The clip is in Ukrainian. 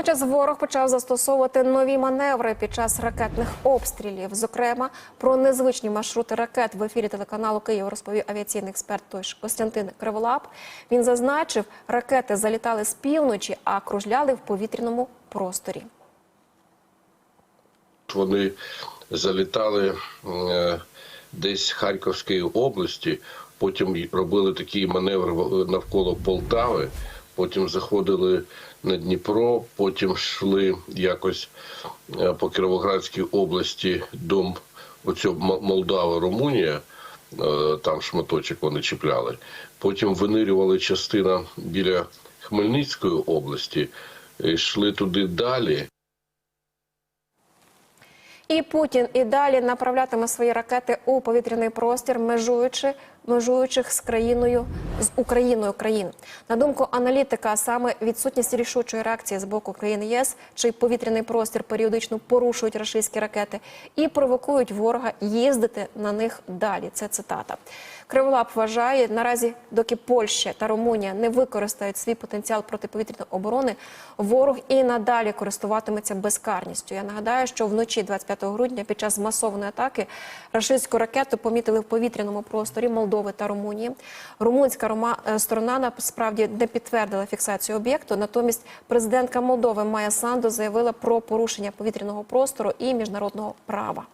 Водночас ворог почав застосовувати нові маневри під час ракетних обстрілів. Зокрема, про незвичні маршрути ракет в ефірі телеканалу Київ розповів авіаційний експерт Костянтин Криволап. Він зазначив, ракети залітали з півночі, а кружляли в повітряному просторі. Вони залітали е, десь Харківської області, потім робили такий маневр навколо Полтави, потім заходили на Дніпро, потім йшли якось е, по Кіровоградській області до оцього Молдава, Румунія. е, Там шматочок вони чіпляли. Потім винирювали частина біля Хмельницької області, йшли туди далі. І Путін і далі направлятиме свої ракети у повітряний простір, межуючи межуючих з країною з Україною країн. На думку аналітика, саме відсутність рішучої реакції з боку країн ЄС, чий повітряний простір періодично порушують рашистські ракети і провокують ворога їздити на них далі. Це цитата. Криволап вважає наразі, доки Польща та Румунія не використають свій потенціал протиповітряної оборони, ворог і надалі користуватиметься безкарністю. Я нагадаю, що вночі 25 грудня під час масованої атаки рашистську ракету помітили в повітряному просторі Молдови та Румунії. Румунська е, сторона насправді не підтвердила фіксацію об'єкту. Натомість президентка Молдови Майя Санду заявила про порушення повітряного простору і міжнародного права.